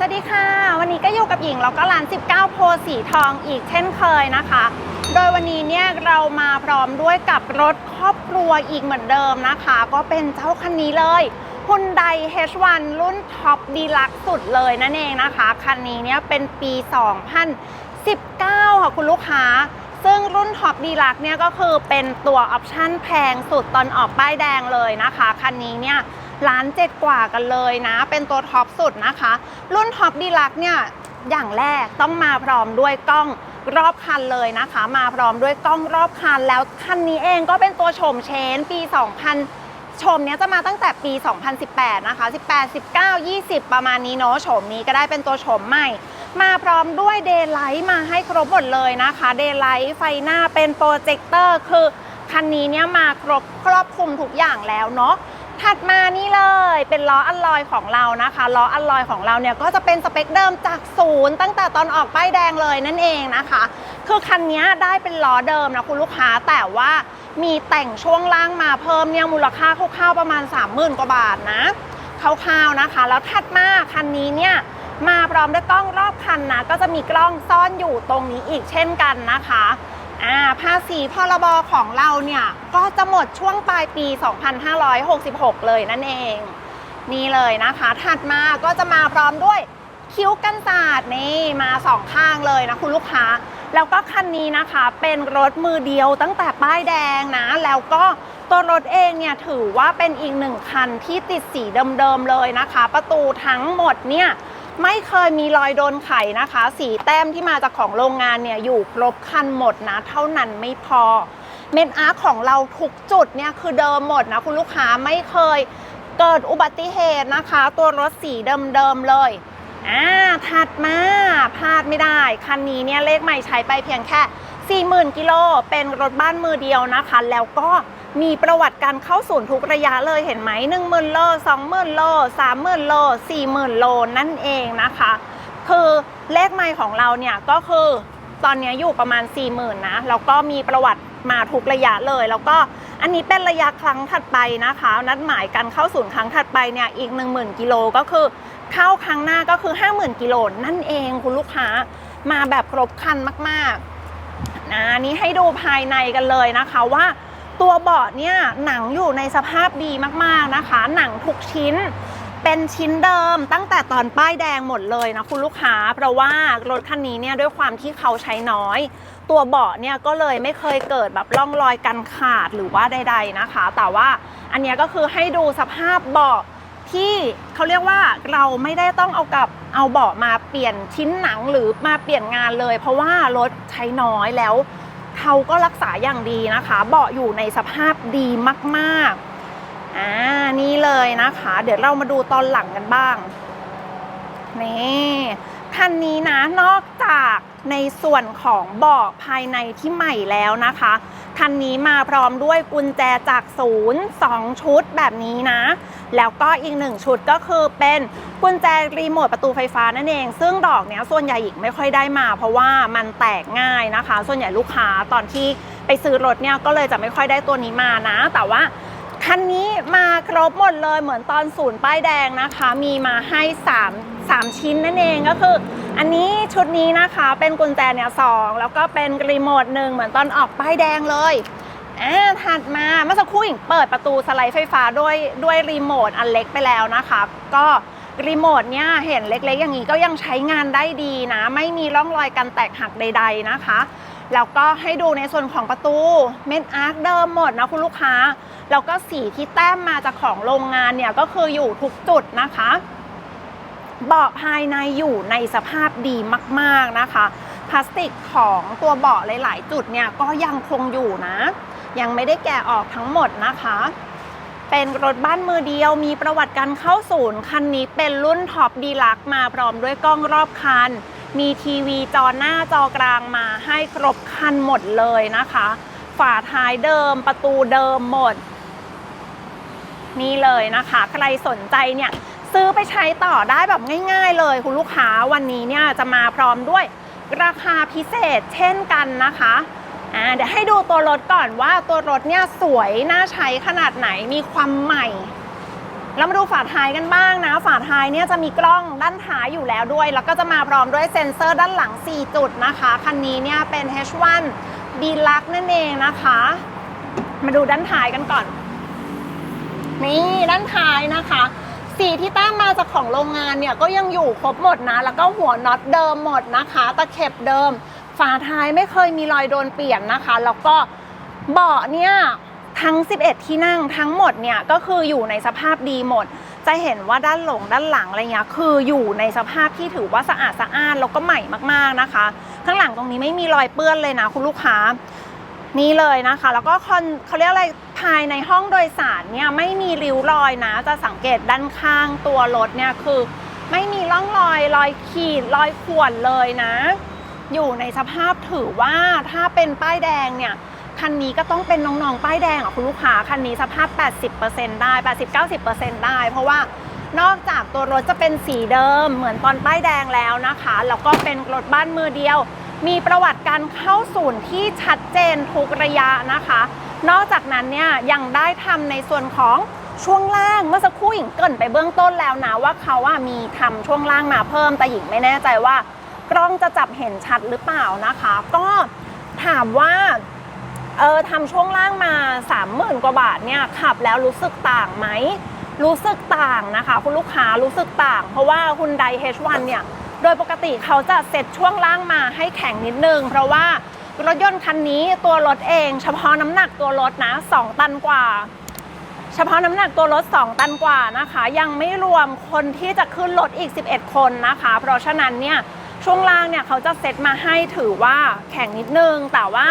สวัสดีค่ะ วันนี้ก็อยู่กับหญิงแล้วก็ร้าน 19 โพสีทองอีกเช่นเคยนะคะ โดยวันนี้เนี่ยเรามาพร้อมด้วยกับรถครอบครัวอีกเหมือนเดิมนะคะ ก็เป็นเจ้าคันนี้เลย Hyundai H1 รุ่นท็อปดีลักสุดเลยนั่นเองนะคะ คันนี้เนี่ยเป็นปี 2019 ค่ะคุณลูกค้า ซึ่งรุ่นท็อปดีลักเนี่ยก็คือเป็นตัวออปชั่นแพงสุดตอนออกป้ายแดงเลยนะคะ คันนี้เนี่ย ล้านเจ็ดกว่ากันเลยนะ เป็นตัวท็อปสุดนะคะ รุ่นท็อปดีลักเนี่ยอย่างแรกต้องมาพร้อมด้วยกล้องรอบคันเลยนะคะ มาพร้อมด้วยกล้องรอบคันแล้วคันนี้เองก็เป็นตัวโฉมเชนปี 2000ชมเนี้ยจะมาตั้งแต่ปี 2018 นะคะ 18 19 20 ประมาณนี้เนาะโฉมนี้ก็ได้เป็นตัวโฉมใหม่ มาพร้อมด้วยเดย์ไลท์มาให้ครบหมดเลยนะคะเดย์ไลท์ไฟหน้าเป็นโปรเจคเตอร์คือคันนี้เนี่ยมาครบครอบคลุมทุกอย่างแล้วเนาะ ถัดมานี่เลยเป็นล้ออัลลอยของเรานะคะล้ออัลลอยของเราเนี่ยก็จะเป็นสเปคเดิมจากศูนย์ตั้งแต่ตอนออกป้ายแดงเลยนั่นเองนะคะ คือคันนี้ได้เป็นล้อเดิมนะคุณลูกค้าแต่ว่ามีแต่งช่วงล่างมาเพิ่มเนี่ยมูลค่าคร่าวๆประมาณ 30,000 กว่าบาทนะคร่าวๆนะคะ แล้วถัดมาคันนี้เนี่ยมาพร้อมด้วยกล้องรอบคันนะก็จะมีกล้องซ่อนอยู่ตรงนี้อีกเช่นกันนะคะ อ่าภาษีพรบของเราเนี่ย ก็จะหมดช่วงปลายปี 2566 เลยนั่นเอง นี่เลยนะคะ ถัดมาก็จะมาพร้อมด้วยคิ้วกันศาสตร์นี่มาสองข้างเลยนะคุณลูกค้า แล้วก็คันนี้นะคะเป็นรถมือเดียวตั้งแต่ป้ายแดงนะ แล้วก็ตัวรถเองเนี่ยถือว่าเป็นอีกหนึ่งคันที่ติดสีเดิมๆเลยนะคะ ประตูทั้งหมดเนี่ย ไม่เคยมีรอยโดนไขนะคะ สีแต้มที่มาจากของโรงงานเนี่ยอยู่ครบคันหมดนะ เท่านั้นไม่พอ เมนอาร์ของเราทุกจุดเนี่ยคือเดิมหมดนะคุณลูกค้าไม่เคยเกิดอุบัติเหตุนะคะ ตัวรถสีเดิมๆเลยอ่าถัดมาพลาดไม่ได้ คันนี้เนี่ยเลขใหม่ใช้ไปเพียงแค่ 40,000กิโลเป็นรถบ้านมือเดียวนะคะ แล้วก็ มีประวัติการเข้าศูนย์ทุกระยะเลยเห็นไหม10,000โล20,000โล30,000โล40,000โลนั่นเองนะคะ คือเลขไมล์ของเราเนี่ยก็คือตอนนี้อยู่ประมาณ 40,000นะแล้วก็มีประวัติมาทุกระยะเลย แล้วก็อันนี้เป็นระยะครั้งถัดไปนะคะ นัดหมายการเข้าศูนย์ครั้งถัดไปเนี่ยอีก 10,000กิโลก็คือเข้าครั้งหน้าก็คือ 50,000กิโลนั่นเองคุณลูกค้ามาแบบครบคันมากๆนะนี้ให้ดูภายในกันเลยนะคะว่า ตัวเบาะเนี่ยหนังอยู่ในสภาพดีมากๆนะคะ หนังทุกชิ้นเป็นชิ้นเดิมตั้งแต่ตอนป้ายแดงหมดเลยนะคุณลูกค้า เพราะว่ารถคันนี้เนี่ยด้วยความที่เขาใช้น้อย ตัวเบาะเนี่ยก็เลยไม่เคยเกิดแบบร่องรอยกันขาดหรือว่าใด ๆนะคะ แต่ว่าอันนี้ก็คือให้ดูสภาพเบาะที่เขาเรียกว่าเราไม่ได้ต้องเอากับเอาเบาะมาเปลี่ยนชิ้นหนังหรือมาเปลี่ยนงานเลย เพราะว่ารถใช้น้อยแล้ว เขาก็รักษาอย่างดีนะคะ เบาะอยู่ในสภาพดีมากๆอ่านี่เลยนะคะ เดี๋ยวเรามาดูตอนหลังกันบ้างนี่ คันนี้นะนอกจากในส่วนของเบาะภายในที่ใหม่แล้วนะคะ คันนี้มาพร้อมด้วยกุญแจจากศูนย์2ชุดแบบนี้นะ แล้วก็อีกหนึ่งชุดก็คือเป็นกุญแจรีโมทประตูไฟฟ้านั่นเอง ซึ่งดอกเนี้ยส่วนใหญ่หญิงไม่ค่อยได้มา เพราะว่ามันแตกง่ายนะคะ ส่วนใหญ่ลูกค้าตอนที่ไปซื้อรถเนี่ยก็เลยจะไม่ค่อยได้ตัวนี้มานะ แต่ว่า คันนี้มาครบหมดเลยเหมือนตอนศูนย์ป้ายแดงนะคะ มีมาให้ 3 3 ชิ้นนั่นเองก็คือ อันนี้ชุดนี้นะคะเป็นกุญแจเนี่ยสองแล้วก็เป็นรีโมทหนึ่งเหมือนตอนออกป้ายแดงเลยอ่าถัดมาเมื่อสักครู่หญิงเปิดประตูสไลด์ไฟฟ้าด้วยด้วยรีโมทอันเล็กไปแล้วนะคะ ก็รีโมทเนี่ยเห็นเล็กๆ อย่างนี้ก็ยังใช้งานได้ดีนะ ไม่มีร่องรอยการแตกหักใด ๆนะคะ แล้วก็ให้ดูในส่วนของประตูเมนอาร์คเดิมหมดนะคุณลูกค้า แล้วก็สีที่แต้มมาจากของโรงงานเนี่ยก็คืออยู่ทุกจุดนะคะเบาะภายในอยู่ในสภาพดีมาก ๆนะคะ พลาสติกของตัวเบาะหลาย ๆ จุดเนี่ยก็ยังคงอยู่นะ ยังไม่ได้แกะออกทั้งหมดนะคะ เป็นรถบ้านมือเดียวมีประวัติการเข้าศูนย์ คันนี้เป็นรุ่นท็อปดีลักมาพร้อมด้วยกล้องรอบคัน มีทีวีจอหน้าจอกลางมาให้ครบคันหมดเลยนะคะ ฝาท้ายเดิมประตูเดิมหมด นี่เลยนะคะ ใครสนใจเนี่ยซื้อไปใช้ต่อได้แบบง่าย ๆ เลยคุณลูกค้าวันนี้เนี่ยจะมาพร้อมด้วยราคาพิเศษเช่นกันนะคะอ่าเดี๋ยวให้ดูตัวรถก่อนว่าตัวรถเนี่ยสวยน่าใช้ขนาดไหนมีความใหม่ แล้วมาดูฝาท้ายกันบ้างนะ ฝาท้ายเนี่ยจะมีกล้องด้านท้ายอยู่แล้วด้วย แล้วก็จะมาพร้อมด้วยเซ็นเซอร์ด้านหลัง 4 จุดนะคะ คันนี้เนี่ยเป็น H1 Deluxe นั่นเองนะคะ มาดูด้านท้ายกันก่อน นี่ด้านท้ายนะคะสีที่ตั้งมาจากของโรงงานเนี่ยก็ยังอยู่ครบหมดนะ แล้วก็หัวน็อตเดิมหมดนะคะ ตะเข็บเดิม ฝาท้ายไม่เคยมีรอยโดนเปลี่ยนนะคะ แล้วก็เบาะเนี่ย ทั้ง 11 ที่นั่งทั้งหมดเนี่ยก็คืออยู่ในสภาพดีหมด จะเห็นว่าด้านหลงด้านหลังอะไรเงี้ยคืออยู่ในสภาพที่ถือว่าสะอาดสะอ้านแล้วก็ใหม่มากๆนะคะ ข้างหลังตรงนี้ไม่มีรอยเปื้อนเลยนะคุณลูกค้านี่เลยนะคะ แล้วก็คอนเขาเรียกอะไรภายในห้องโดยสารเนี่ยไม่มีริ้วรอยนะ จะสังเกตด้านข้างตัวรถเนี่ยคือ ไม่มีร่องรอยรอยขีดรอยข่วนเลยนะ อยู่ในสภาพถือว่าถ้าเป็นป้ายแดงเนี่ย คันนี้ก็ต้องเป็นน้องๆป้ายแดงอะคุณลูกค้าคันนี้สภาพ 80%ได้ 80-90%ได้ เพราะว่านอกจากตัวรถจะเป็นสีเดิมเหมือนตอนป้ายแดงแล้วนะคะ แล้วก็เป็นรถบ้านมือเดียว มีประวัติการเข้าศูนย์ที่ชัดเจนทุกระยะนะคะ นอกจากนั้นเนี่ยยังได้ทำในส่วนของช่วงล่างเมื่อสักครู่หญิงเกินไปเบื้องต้นแล้วนะว่าเขาว่ามีทำช่วงล่างมาเพิ่มแต่หญิงไม่แน่ใจว่ากล้องจะจับเห็นชัดหรือเปล่านะคะ ก็ถามว่า เออทำช่วงล่างมา 30,000 กว่าบาทเนี่ยขับแล้วรู้สึกต่างไหม รู้สึกต่างนะคะ คุณลูกค้ารู้สึกต่าง เพราะว่าคุณได H1 เนี่ย โดยปกติเขาจะเซ็ตช่วงล่างมาให้แข็งนิดนึง เพราะว่ารถยนต์คันนี้ตัวรถเอง เฉพาะน้ำหนักตัวรถนะ 2 ตันกว่า เฉพาะน้ำหนักตัวรถ 2 ตันกว่านะคะ ยังไม่รวมคนที่จะขึ้นรถอีก 11 คนนะคะ เพราะฉะนั้นเนี่ยช่วงล่างเนี่ยเขาจะเซ็ตมาให้ถือว่าแข็งนิดนึงแต่ว่า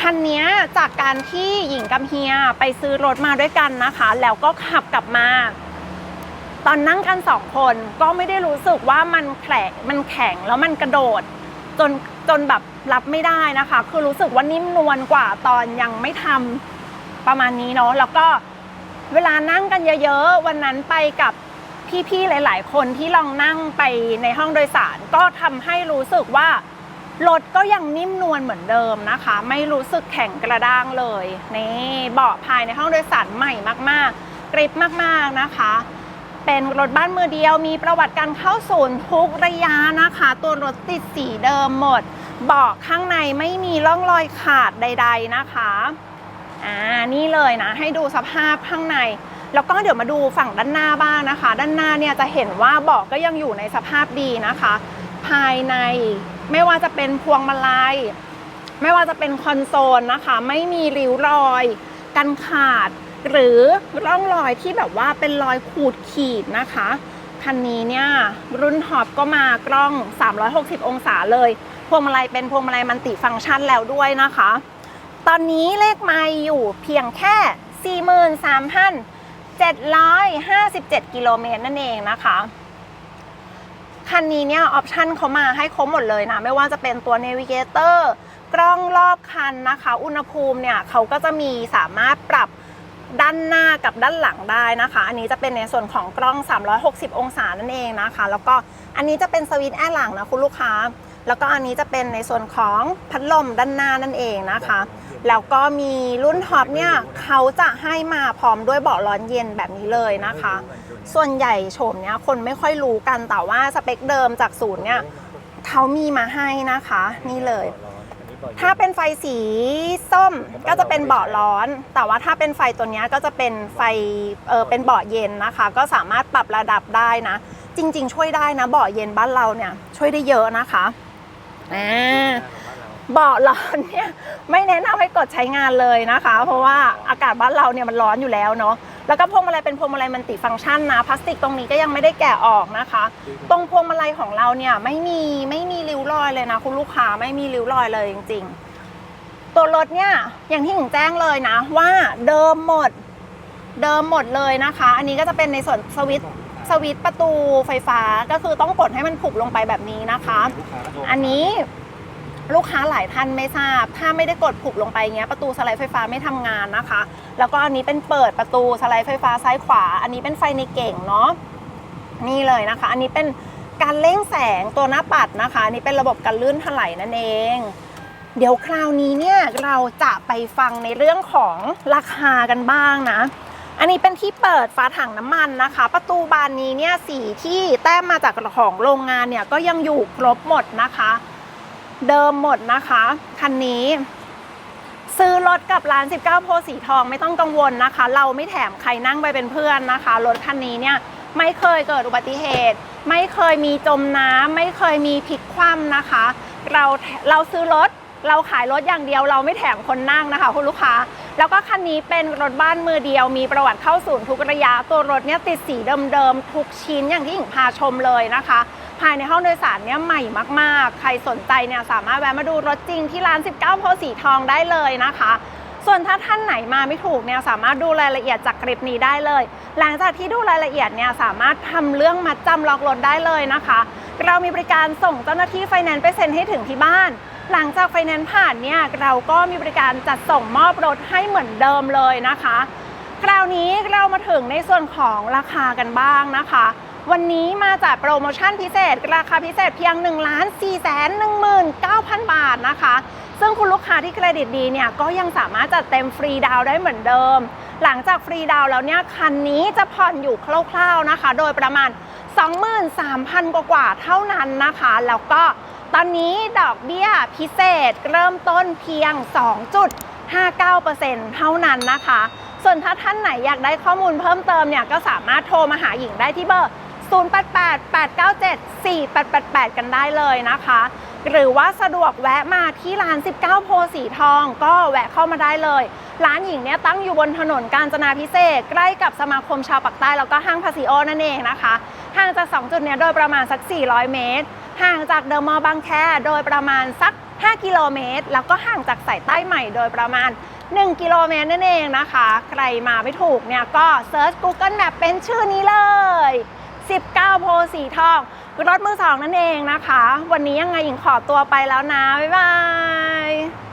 คันนี้จากการที่หญิงกับเฮียไปซื้อรถมาด้วยกันนะคะ แล้วก็ขับกลับมา ตอนนั่งกันสองคนก็ไม่ได้รู้สึกว่ามันแข็งมันแข็งแล้วมันกระโดด จนจนแบบรับไม่ได้นะคะ คือรู้สึกว่านิ่มนวลกว่าตอนยังไม่ทำประมาณนี้เนาะแล้วก็เวลานั่งกันเยอะๆ วันนั้นไปกับพี่ๆหลาย ๆ คนที่ลองนั่งไปในห้องโดยสาร ก็ทำให้รู้สึกว่า รถก็ยังนิ่มนวลเหมือนเดิมนะคะ ไม่รู้สึกแข็งกระด้างเลยนี่เบาะภายในห้องโดยสารใหม่มากๆ กริบมากๆนะคะ เป็นรถบ้านมือเดียวมีประวัติการเข้าศูนย์ทุกระยะนะคะ ตัวรถติดสีเดิมหมดเบาะข้างในไม่มีร่องรอยขาดใด ๆนะคะอ่านี่เลยนะ ให้ดูสภาพข้างใน แล้วก็เดี๋ยวมาดูฝั่งด้านหน้าบ้างนะคะ ด้านหน้าเนี่ยจะเห็นว่าเบาะก็ยังอยู่ในสภาพดีนะคะ ภายใน ไม่ว่าจะเป็นพวงมาลัย ไม่ว่าจะเป็นคอนโซลนะคะ ไม่มีริ้วรอยกันขาด หรือร่องรอยที่แบบว่าเป็นรอยขูดขีดนะคะคันนี้เนี่ยรุ่นท็อปก็มากล้อง 360 องศาเลย พวงมาลัยเป็นพวงมาลัยมันติฟังก์ชันแล้วด้วยนะคะ ตอนนี้เลขไมล์อยู่เพียงแค่ 43,757 กิโลเมตรนั่นเองนะคะ คันนี้เนี่ยออปชันเขามาให้ครบหมดเลยนะ ไม่ว่าจะเป็นตัว Navigator กล้องรอบคันนะคะ อุณหภูมิเนี่ยเขาก็จะมีสามารถปรับด้านหน้ากับด้านหลังได้นะคะ อันนี้จะเป็นในส่วนของกล้อง 360 องศานั่นเองนะคะ แล้วก็อันนี้จะเป็นสวิตช์แอร์หลังนะคุณลูกค้า แล้วก็อันนี้จะเป็นในส่วนของพัดลมด้านหน้านั่นเองนะคะ แล้วก็มีรุ่นท็อปเนี่ยเขาจะให้มาพร้อมด้วยเบาะร้อนเย็นแบบนี้เลยนะคะ ส่วนใหญ่โฉมเนี้ยคนไม่ค่อยรู้กันแต่ว่าสเปคเดิมจากศูนย์เนี่ยเขามีมาให้นะคะ นี่เลย ถ้าเป็นไฟสีส้มก็จะเป็นเบาะร้อน แต่ว่าถ้าเป็นไฟตัวนี้ก็จะเป็นไฟเออเป็นเบาะเย็นนะคะ ก็สามารถปรับระดับได้นะ จริง ๆ ช่วยได้นะเบาะเย็นบ้านเราเนี่ยช่วยได้เยอะนะคะอ่าเบาะร้อนเนี่ยไม่แนะนำให้กดใช้งานเลยนะคะ เพราะว่าอากาศบ้านเราเนี่ยมันร้อนอยู่แล้วเนาะ แล้วก็พวงมาลัยเป็นพวงมาลัยมันติฟังก์ชันนะพลาสติกตรงนี้ก็ยังไม่ได้แกะออกนะคะ ตรงพวงมาลัยของเราเนี่ยไม่มีไม่มีริ้วรอยเลยนะ คุณลูกค้าไม่มีริ้วรอยเลยจริง ๆ ตัวรถเนี่ยอย่างที่หนูแจ้งเลยนะ ว่าเดิมหมดเดิมหมดเลยนะคะ อันนี้ก็จะเป็นในส่วนสวิตช์สวิตช์ประตูไฟฟ้าก็คือต้องกดให้มันผุบลงไปแบบนี้นะคะ อันนี้ ลูกค้าหลายท่านไม่ทราบ ถ้าไม่ได้กดผุบลงไปเงี้ยประตูสไลด์ไฟฟ้าไม่ทำงานนะคะ แล้วก็อันนี้เป็นเปิดประตูสไลด์ไฟฟ้าซ้ายขวา อันนี้เป็นไฟในเก่งเนาะนี่เลยนะคะ อันนี้เป็นการเร่งแสงตัวหน้าปัดนะคะอันนี้เป็นระบบการลื่นถลายนั่นเอง เดี๋ยวคราวนี้เนี่ยเราจะไปฟังในเรื่องของราคากันบ้างนะอันนี้เป็นที่เปิดฝาถังน้ำมันนะคะ ประตูบานนี้เนี่ยสีที่แต้มมาจากของโรงงานเนี่ยก็ยังอยู่ครบหมดนะคะ เดิมหมดนะคะ คันนี้ ซื้อรถกับร้าน 19 โพสีทองไม่ต้องกังวลนะคะ เราไม่แถมใครนั่งไปเป็นเพื่อนนะคะ รถคันนี้เนี่ยไม่เคยเกิดอุบัติเหตุ ไม่เคยมีจมน้ำไม่เคยมีพลิกคว่ำนะคะ เราเราซื้อรถเราขายรถอย่างเดียวเราไม่แถมคนนั่งนะคะคุณลูกค้า แล้วก็คันนี้เป็นรถบ้านมือเดียว มีประวัติเข้าศูนย์ทุกระยะตัวรถเนี่ยติดสีเดิมๆทุกชิ้นอย่างที่หญิงพาชมเลยนะคะ ภายในห้องโดยสารเนี่ยใหม่มากๆ ใครสนใจเนี่ยสามารถแวะมาดูรถจริงที่ร้าน 19โพสีทองได้เลยนะคะ ส่วนถ้าท่านไหนมาไม่ถูกเนี่ยสามารถดูรายละเอียดจากคลิปนี้ได้เลย หลังจากที่ดูรายละเอียดเนี่ยสามารถทำเรื่องมัดจำล็อกรถได้เลยนะคะ เรามีบริการส่งเจ้าหน้าที่ไฟแนนซ์ไปเซ็นให้ถึงที่บ้านหลังจากไฟแนนซ์ผ่านเนี่ยเราก็มีบริการจัดส่งมอบรถให้เหมือนเดิมเลยนะคะ คราวนี้เรามาถึงในส่วนของราคากันบ้างนะคะ วันนี้มาจากโปรโมชั่นพิเศษ ราคาพิเศษเพียง 1 4 1 9 0 0 0 บาทนะคะ ซึ่งคุณลูกค้าที่เครดิตดีเนี่ยก็ยังสามารถจัดเต็มฟรีดาวได้เหมือนเดิม หลังจากฟรีดาวแล้วเนี่ยคันนี้จะผ่อนอยู่คร่าวๆนะคะ โดยประมาณ 23,000 กว่าเท่านั้นนะคะ แล้วก็ตอนนี้ดอกเบี้ยพิเศษเริ่มต้นเพียง 2.59%เท่านั้นนะคะ ส่วนถ้าท่านไหนอยากได้ข้อมูลเพิ่มเติมเนี่ยก็สามารถโทรมาหาหญิงได้ที่เบอร์ 0888974888 กันได้เลยนะคะ หรือว่าสะดวกแวะมาที่ร้าน 19 โพสีทอง ก็แวะเข้ามาได้เลย ร้านหญิงเนี่ยตั้งอยู่บนถนนกาญจนาพิเศษ ใกล้กับสมาคมชาวปากใต้แล้วก็ห้างพาซิโอนั่นเองนะคะห่างจาก2จุดเนี้ยโดยประมาณสัก 400 เมตร ห่างจากเดอะมอลล์บางแคโดยประมาณสัก 5 กิโลเมตร แล้วก็ห่างจากสายใต้ใหม่โดยประมาณ 1 กิโลเมตรนั่นเองนะคะ ใครมาไม่ถูกเนี่ยก็เซิร์ช Google Map เป็นชื่อนี้เลย 19 โพสีทองรถมือสองนั่นเองนะคะ วันนี้ยังไงหญิงขอตัวไปแล้วนะ บ๊ายบาย